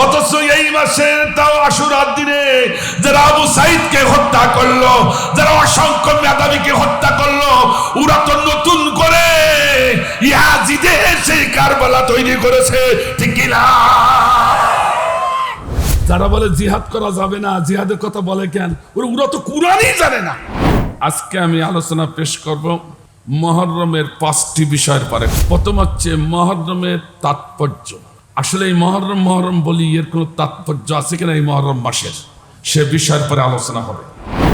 অথচ এই মাসে তাও আশুরার দিনে যারা আবু সাইদকে হত্যা করল, যারা অসংখ্য মেধাবীকে হত্যা করল, ওরা তো নতুন করে ইয়াজিদে সেই কারবালা তৈরি করেছে, ঠিক কিনা? যারা বলে জিহাদ করা যাবে না, জিহাদের কথা বলে কেন? ওরা তো কোরআনই জানে না। আজকে আমি আলোচনা পেশ করব মহরমের পাঁচটি বিষয়ের পরে। প্রথম হচ্ছে মহরমের তাৎপর্য। আসলে এই মহরম মহরম বলি এর কোনো তাৎপর্য আছে কিনা এই মহরম মাসের? সে বিষয়ের পরে আলোচনা হবে।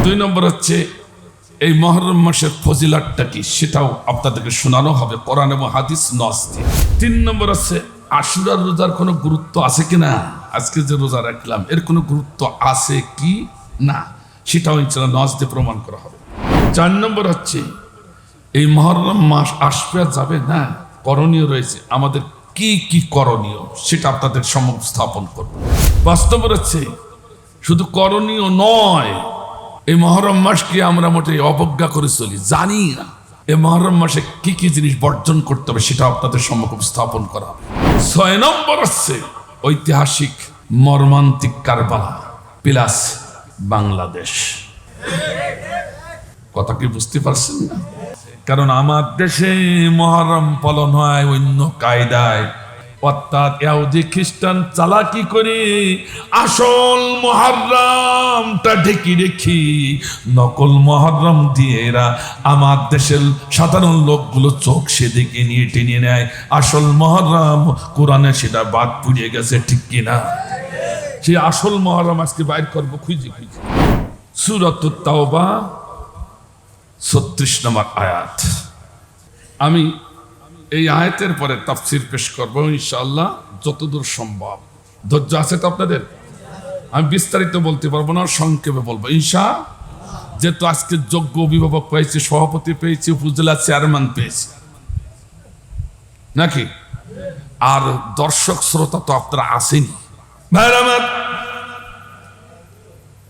দুই নম্বর হচ্ছে, এই মহরম মাসের ফজিলাতটা কি? সেটাও আপনাদেরকে শোনানো হবে কোরআন এবং হাদিস নস দিয়ে। তিন নম্বর আছে আশুরার রোজার কোনো গুরুত্ব আছে কি না আজকে যে রোজা রাখলাম, এর কোনো গুরুত্ব আছে কি? না। সেটাও ইনশাল্লাহ নস দিয়ে প্রমাণ করা হবে। চার নম্বর হচ্ছে, এই মহরম মাস আসবে যাবে না? করণীয় রয়েছে। আমাদের কি কি করণীয়? সেটা আপনাদের সম্মুখ স্থাপন করব। বাস্তব হচ্ছে, শুধু করণীয় নয়, এই মহরম মাসকে আমরা মোটে অবজ্ঞা করে চলি, জানি না এই মহরম মাসে কি কি জিনিস বর্জন করতে হবে সেটা আপনাদের সম্মুখ স্থাপন করা ছয় নম্বর হচ্ছে ঐতিহাসিক মর্মান্তিক কারবালা, প্লাস, বাংলাদেশ। কথা কি বুঝতে পারছেন না? কারণ আমার দেশে মহরম পালন হয় অন্য কায়দায়। অর্থাৎ ইয়াহুদি খ্রিস্টান চালাকি করে আসল মহরমটা ঢেকে রেখি নকল মহরম দিয়ে এরা আমার দেশের সাধারণ লোকগুলো চোখ সেদিকে নিয়ে টেনে নেয়। আসল মহরম কোরআনে সেটা বাদ পুড়িয়ে গেছে, ঠিক কিনা সেই আসল মহরম আজকে বাইর করব, খুঁজে খুঁজে। সুরত তাওবা ছত্রিশ নম্বর আয়াত। আমি এই আয়াতের পরে তাফসির পেশ করব ইনশাআল্লাহ, যতদূর সম্ভব। ধৈর্য আছে তো আপনাদের? আমি বিস্তারিত বলতে পারব না, সংক্ষেপে বলব। ইনশা, যেহেতু আজকে যোগ্য অভিভাবক পেয়েছি, সভাপতি পেয়েছি, উপজেলা চেয়ারম্যান পেয়েছি। নাকি? আর দর্শক শ্রোতা তো আপনারা আসেনি ভাইরা আমার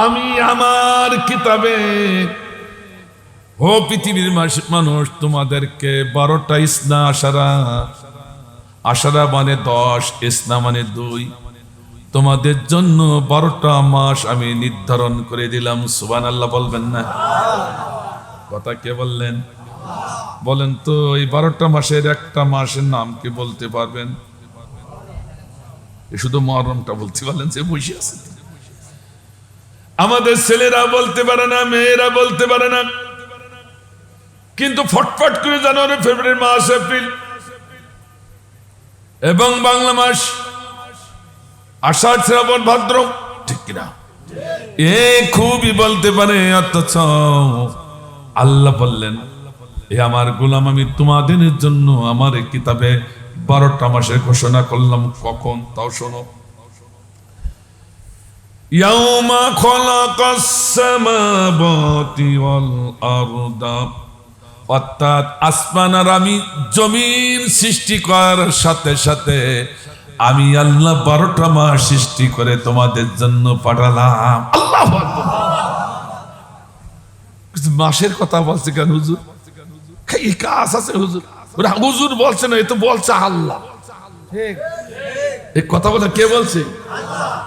আমি আমার কিতাবে, ও পৃথিবীর মানুষ, তোমাদেরকে বারোটা ইসনা, আশারা। আশারা মানে দশ, ইসনা মানে দুই। তোমাদের জন্য বারোটা মাস আমি নির্ধারণ করে দিলাম। সুবান আল্লাহ বলবেন না? কথা কে বললেন? বলেন তো, এই বারোটা মাসের একটা মাসের নাম কি বলতে পারবেন? শুধু মহরমটা বলতে পারলেন যে বসে আছে। আমাদের ছেলেরা বলতে পারে না, মেয়েরা বলতে পারে না। কিন্তু ফটফট করে জানুয়ারি, ফেব্রুয়ারি মাস, এপ্রিল এবং বাংলা মাস, আষাঢ়, শ্রাবণ, ভাদ্র, ঠিক কিনা? এ খুবই বলতে পারে, অথচ আল্লাহ বললেন, এ আমার গোলাম, আমি তোমাদের জন্য আমার কিতাবে বারোটা মাসের ঘোষণা করলাম। কখন? তাও শোনো। يوم خلق السماوات والأرض অর্থাৎ আসমান আর আমি জমিন সৃষ্টি করার সাথে সাথে আমি আল্লাহ বারোটা মাস সৃষ্টি করে তোমাদের জন্য পাঠালাম আল্লাহ মাসের কথা বলছে কেন হুজুর এই কাজ আছে হুজুর ওরা হুজুর বলছে না এ তো বলছে আল্লাহ এই কথা বলে কে বলছে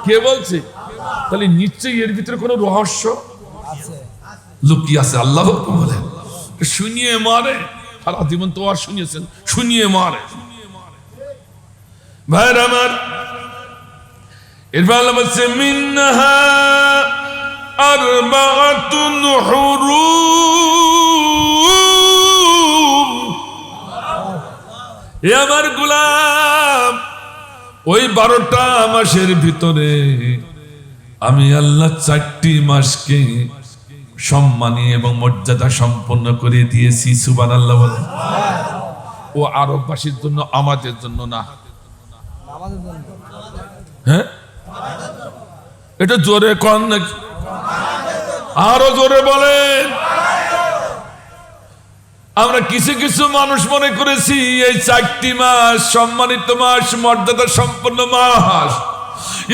কে বলছে তাহলে নিশ্চয়ই এর ভিতরে কোনো রহস্য? লুকিয়ে আছে? আল্লাহ বলে শুনিয়ে মারে। সারা জীবন তো আর শুনিয়েছেন। শুনিয়ে মারে। ভাইর আমার এরপর আল্লাহ বলছে হুরুম। এ আমার গোলাম ওই বারোটা মাসের ভিতরে আমি আল্লাহ চারটি মাসকে সম্মানী এবং মর্যাদা সম্পন্ন করে দিয়েছি সুবান আল্লাহ ও আরববাসীর জন্য, আমাদের জন্য না। হ্যাঁ? এটা জোরে কন নাকি? আরও জোরে বলেন। আমরা কিছু কিছু মানুষ মনে করেছি, এই চারটি মাস সম্মানিত মাস, মর্যাদা সম্পন্ন মাস।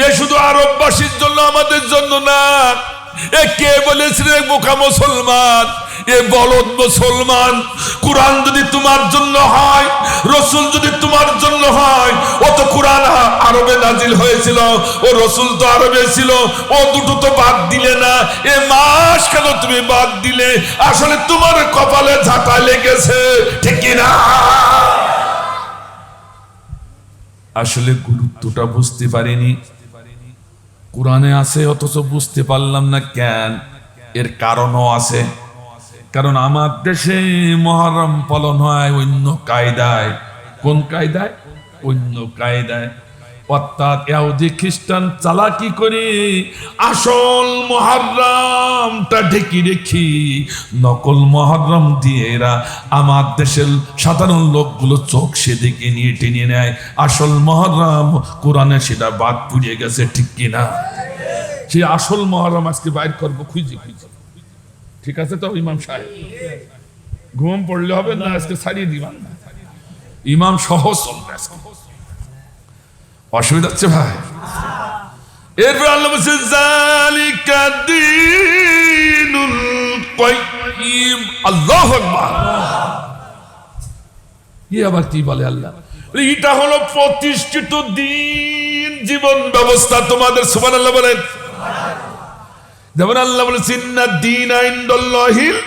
এ শুধু আরববাসীর জন্য, আমাদের জন্য না। এ কে বলেছিল, এ বোকা মুসলমান, এ বলদ মুসলমান, কোরআন যদি তোমার জন্য হয়, রসুল যদি তোমার জন্য হয়, ও তো কোরআন আরবে নাজিল হয়েছিল, ও রসুল তো আরবে ছিল, ও দুটো তো বাদ দিলে না, এ মাস কেন তুমি বাদ দিলে? আসলে তোমার কপালে ঝাঁটা লেগেছে, ঠিক না? আসলে গুরুত্বটা বুঝতে পারিনি। কোরআনে আছে, অথচ বুঝতে পারলাম না কেন। এর কারণও আছে। কারণ আমার দেশে মহরম পালন হয় অন্য কায়দায়। কোন কায়দায়? অন্য কায়দায়। অর্থাৎ ইয়াহুদি খ্রিস্টান চালাকি করে আসল মহরমটা ঢেকে রেখি নকল মহরম দিয়ে এরা আমার দেশের সাধারণ লোকগুলো চোখ সেদিকে নিয়ে টেনে নেয়। আসল মহরম কোরআনে সেটা বাদ পুড়িয়ে গেছে, ঠিক কিনা? সেই আসল মহরম আজকে বাইর করব, খুঁজে খুঁজে। ঠিক আছে তো, ইমাম সাহেব? ঘুম পড়লে হবে না, আজকে ছাড়িয়ে দিবান না। ইমাম সহ চলবে আজকে। অসুবিধা হচ্ছে ভাই। এরপর আল্লাহ বলছে জালিকা দীনুল কাইয়্যিম আল্লাহু আকবার। ই আবার কি বলে আল্লাহ? এটা হলো প্রতিষ্ঠিত দিন, জীবন ব্যবস্থা। তোমাদের সুবহানাল্লাহ বলেন। যেমন আল্লাহ বলেছেন না দিন আইন্দাল্লাহিল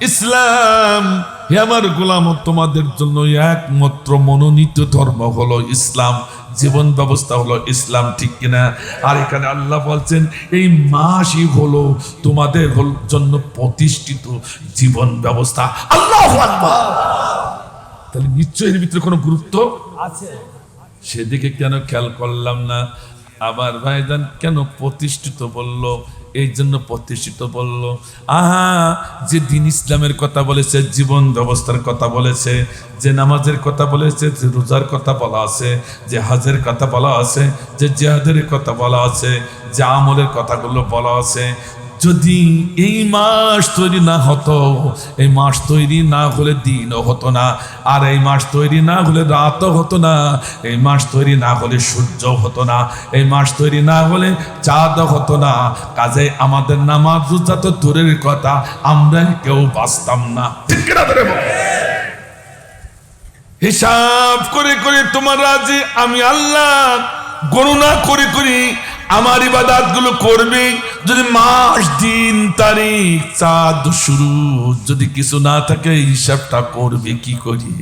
ইসলাম। হে আমার গোলাম, তোমাদের জন্য একমাত্র মনোনীত ধর্ম হলো ইসলাম। জীবন ব্যবস্থা হলো ইসলাম ঠিক কিনা? আর এখানে আল্লাহ বলছেন এই মাসই হলো তোমাদের জন্য প্রতিষ্ঠিত জীবন ব্যবস্থা। আল্লাহ তাহলে নিশ্চয় এর ভিতরে কোনো গুরুত্ব আছে। সেদিকে কেন খেয়াল করলাম না? আবার ভাইজান কেন প্রতিষ্ঠিত বলল? এই জন্য প্রতিষ্ঠিত বলল, আহা যে দিন ইসলামের কথা বলেছে, জীবন ব্যবস্থার কথা বলেছে, যে নামাজের কথা বলেছে, যে রোজার কথা বলা আছে, যে হাজের কথা বলা আছে, যে জেহাদের কথা বলা আছে, যে আমলের কথাগুলো বলা আছে যদি এই মাস তৈরি না হতো, এই মাস তৈরি না হলে দিনও হতো না, আর এই মাস তৈরি না হলে রাতও হতো না, এই মাস তৈরি না হলে সূর্য হতো না, এই মাস তৈরি না হলে চাঁদও হতো না। কাজে আমাদের নামাজ রোজা তো দূরের কথা আমরা কেউ বাঁচতাম না। ঠিক হিসাব করে করে তোমার রাজি, আমি আল্লাহ গণনা করে করে আমার ইবাদাতগুলো করবে। যদি মাস দিন তারিখ চাঁদ শুরু যদি কিছু না থাকে হিসাবটা করবে কি করি?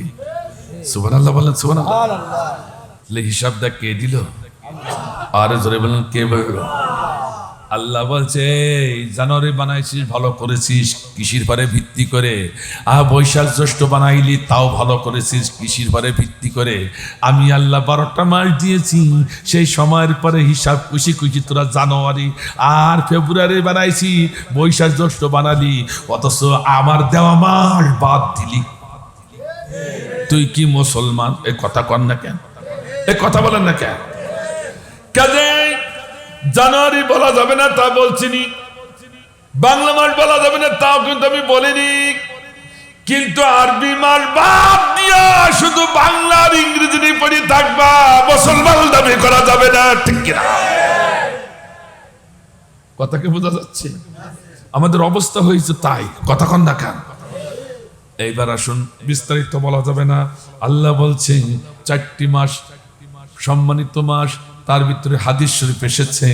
সুবান আল্লাহ বলেন সুবান আল্লাহ হিসাবটা কে দিল? আরে জোরে বলেন কে বলল? আল্লাহ বলছে, "এই জানুয়ারি বানাইছিস, ভালো করেছিস, কৃষির পারে ভিত্তি করে। আহ বৈশাখ জ্যৈষ্ঠ বানাইলি, তাও ভালো করেছিস, কৃষির পারে ভিত্তি করে। আমি আল্লাহ বারোটা মাস দিয়েছি, সেই সময়ের পরে হিসাব খুশি খুশি তোরা জানুয়ারি আর ফেব্রুয়ারি বানাইছি, বৈশাখ জ্যৈষ্ঠ বানালি, অথচ আমার দেওয়া মাস বাদ দিলি। তুই কি মুসলমান? এ কথা কর না কেন? এ কথা বলেন না কেন? কাজে জানুয়ারি বলা যাবে না, তা বলছিনি। বাংলা মাস বলা যাবে না, তাও কিন্তু আমি বলিনি। কিন্তু আরবি মাস বাদ দিয়া শুধু বাংলা আর ইংরেজি নিয়ে পড়ে থাকবা, মুসলমান দাবি করা যাবে না, ঠিক কিনা? কথাকে বোঝা যাচ্ছে? আমাদের অবস্থা হয়েছে তাই, কথা না কেন? এইবার আসুন, বিস্তারিত বলা যাবে না। আল্লাহ বলছেন, চারটি মাস, সম্মানিত মাস তার ভিতরে হাদিস শরীফ এসেছে,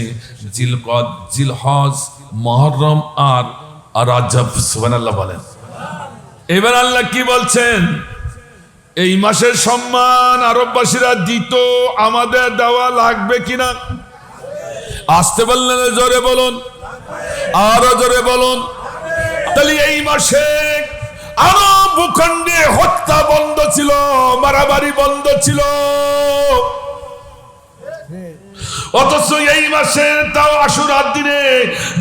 জিলকদ, জিলহজ, মহরম আর রাজব সুবহানাল্লাহ বলেন। এবার আল্লাহ কি বলছেন? এই মাসের সম্মান আরববাসীরা দিত, আমাদের দেওয়া লাগবে কিনা? আসতে বললেন, জোরে বলুন। আরও জোরে বলুন। তাহলে এই মাসে আরও ভূখণ্ডে হত্যা বন্ধ ছিল, মারামারি বন্ধ ছিল। অথচ এই মাসে তাও আশুরার দিনে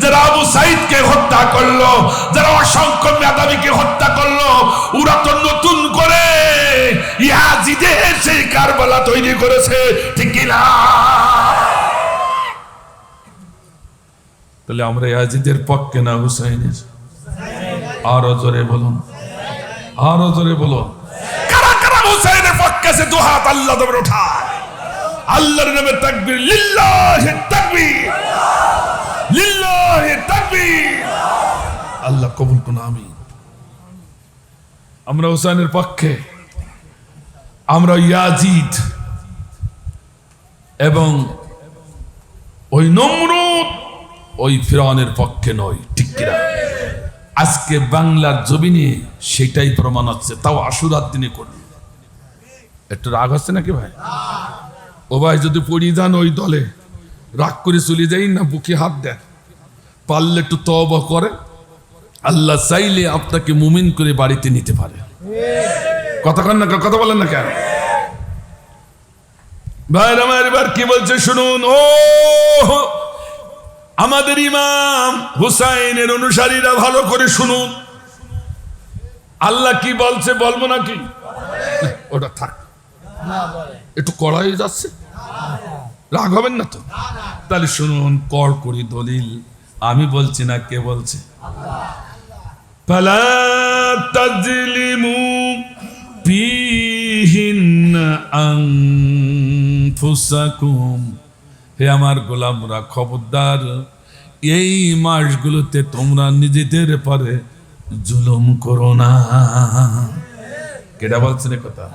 যারা আবু সাইদকে হত্যা করল, যারা অসংখ্য মেধাবীকে হত্যা করল, ওরা তো নতুন করে ইয়াজিদের সেই কারবালা তৈরি করেছে, ঠিক কিনা তাহলে আমরা ইয়াজিদের পক্ষে না হুসাইনের আরও জোরে বলুন। আরও জোরে বলুন। কারা কারা হুসাইনের পক্ষে আছে? দু হাত আল্লাহ দেবের ওঠা আল্লাহর নামে তাকবীর, লিল্লাহি তাকবীর লিল্লাহি তাকবীর। আল্লাহ কবুল করুন, আমিন। আমরা হুসাইনের পক্ষে, আমরা ইয়াজিদ এবং ওই নমরুদ, ওই ফিরাউনের পক্ষে নয়, ঠিক কিনা? আজকে বাংলার জমিনে সেটাই প্রমাণ হচ্ছে, তাও আশুরার দিনে করল। একটু রাগ হচ্ছে নাকি ভাই? ও ভাই, যদি পড়ি যান ওই দলে। রাগ করে চলে যাই না, বুকে হাত দেন। পারলে একটু তব করে আল্লাহ চাইলে আপনাকে মুমিন করে বাড়িতে নিতে পারে। কথা কন না কথা বলেন না কেন? ভাই আমার এবার কি বলছে শুনুন, ও আমাদের ইমাম হুসাইনের অনুসারীরা ভালো করে শুনুন। আল্লাহ কি বলছে বলব নাকি? ওটা থাক। না বলে একটু কড়াই যাচ্ছে রাগ হবেন না তো তাহলে শুনুন কর করি দলিল আমি বলছি না কে বলছে فلا تظلموا فيهن أنفسكم হে আমার গোলামরা খবরদার এই মাসগুলোতে তোমরা নিজেদের পরে জুলুম করো না কেটা বলছেন কথা?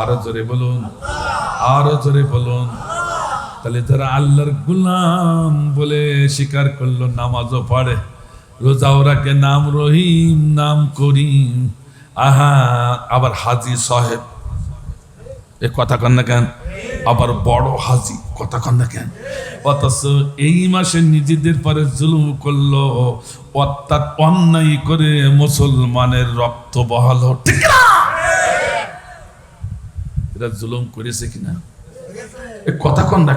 আরও জোরে বলুন, আরও জোরে বলুন। তাহলে যারা আল্লাহর গুলাম বলে স্বীকার করল, নামাজও পড়ে রোজাও রাখে নাম রহিম, নাম করিম। আহা, আবার হাজি সাহেব। এ কথা কন না কেন? আবার বড় হাজি, কথা কন না কেন? অথচ এই মাসে নিজেদের পরে জুলুম করল, অর্থাৎ অন্যায় করে মুসলমানের রক্ত বহালো ঠিক না? এরা জুলুম করেছে কিনা? কথা কন না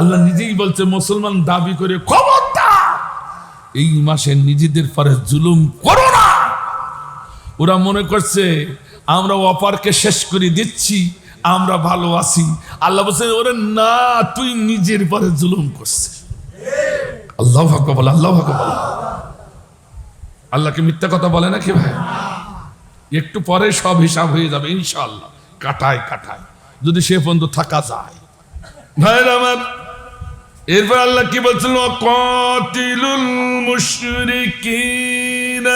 আল্লাহ নিজেই বলছে, মুসলমান দাবি করে, খবরদার, এই মাসে নিজেদের পরে জুলুম করো না। ওরা মনে করছে, আমরা অপারকে শেষ করে দিচ্ছি, আমরা ভালো আছি। আল্লাহ বলছে, ওরে না, তুই নিজের পরে জুলুম করছে আল্লাহ ভাগ্য বল, আল্লাহ বল। আল্লাহকে মিথ্যা কথা বলে নাকি ভাই? একটু পরে সব হিসাব হয়ে যাবে, ইনশাআল্লাহ। কাটায় কাটায়। যদি সে পর্যন্ত থাকা যায়। ভাইয়ের আমার, এরপর আল্লাহ কি বলছিল কতিলুল মুশরিকিন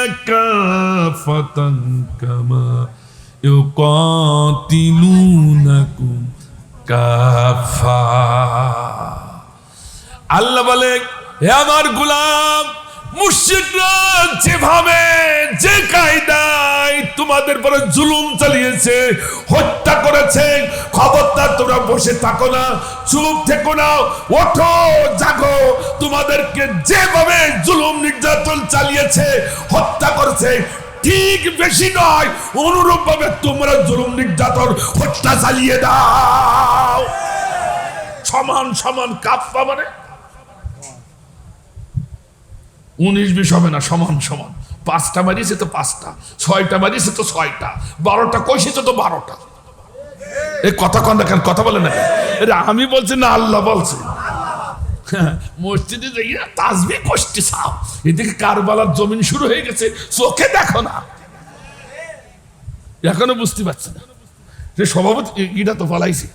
কাফা। আল্লাহ বলে, হে আমার গোলাম মুর্শিদরা যেভাবে যে কায়দায় তোমাদের পরে জুলুম চালিয়েছে, হত্যা করেছে, খবরদার তোমরা বসে থাকো না, চুপ থেকো না, ওঠো, জাগো। তোমাদেরকে যেভাবে জুলুম নির্যাতন চালিয়েছে, হত্যা করেছে, ঠিক বেশি নয় অনুরূপ ভাবে তোমরা জুলুম নির্যাতন, হত্যা চালিয়ে দাও। সমান সমান কাপ্পা মানে উনিশ বিশ হবে না, সমান সমান। পাঁচটা মারিয়েছে তো পাঁচটা, ছয়টা মারিয়েছে তো ছয়টা, বারোটা কষেছে তো বারোটা। এই কথা কন দেখেন কথা বলে না এটা আমি বলছি না, আল্লাহ বলছে। মসজিদে তাজবি কষ্টি সাপ এদিকে কারবালার জমিন শুরু হয়ে গেছে, চোখে দেখো না। এখনও বুঝতে পারছে না। যে সভাপতি ইটা তো পালাইছে।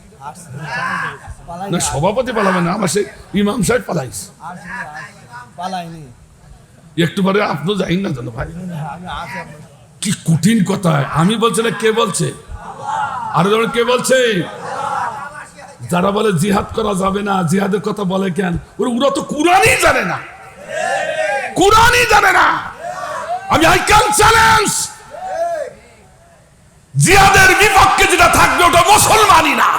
না, সভাপতি পালাবে না, আমার সেই ইমাম সাহেব পালাইছে। পালাইনি। একটু পরে আপনি যাই না জানো ভাই। কি কঠিন কথা। আমি বলছি না, কে বলছে? আর যখন কে বলছে? যারা বলে জিহাদ করা যাবে না, জিহাদের কথা বলে কেন? ওরা ওরা তো কুরআনই জানে না। কুরআনই জানে না। আমি আই ক্যান চ্যালেঞ্জ। জিহাদের বিপক্ষে যেটা থাকবে, ওটা মুসলমানই না।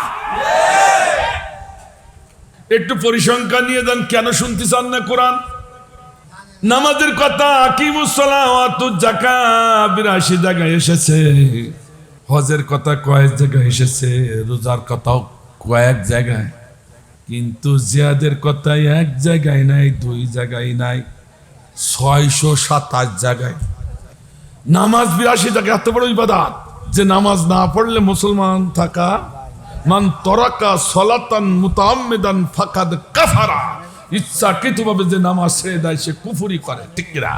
একটু পরিসংখ্যান নিয়ে দেন, কেন শুনতে চান না কোরআন? নামাজের কথা জাকা বিরাশি জায়গায় এসেছে। হজের কথা কয়েক জায়গায় এসেছে, রোজার কথাও কয়েক জায়গায়। কিন্তু জিয়াদের কথা এক জায়গায় নাই, দুই জায়গায় নাই, ছয়শো সাতাশ জায়গায়। নামাজ বিরাশি জায়গায়, এত বড় ইবাদাত। যে নামাজ না পড়লে মুসলমান থাকা, মান তরাকা সলাতান মুতাম্মিদান ফাকাদ কাফারা। ইচ্ছাকৃতভাবে যে নামাজ ছেড়ে দেয় সে কুফুরি করে ঠিক কিনা?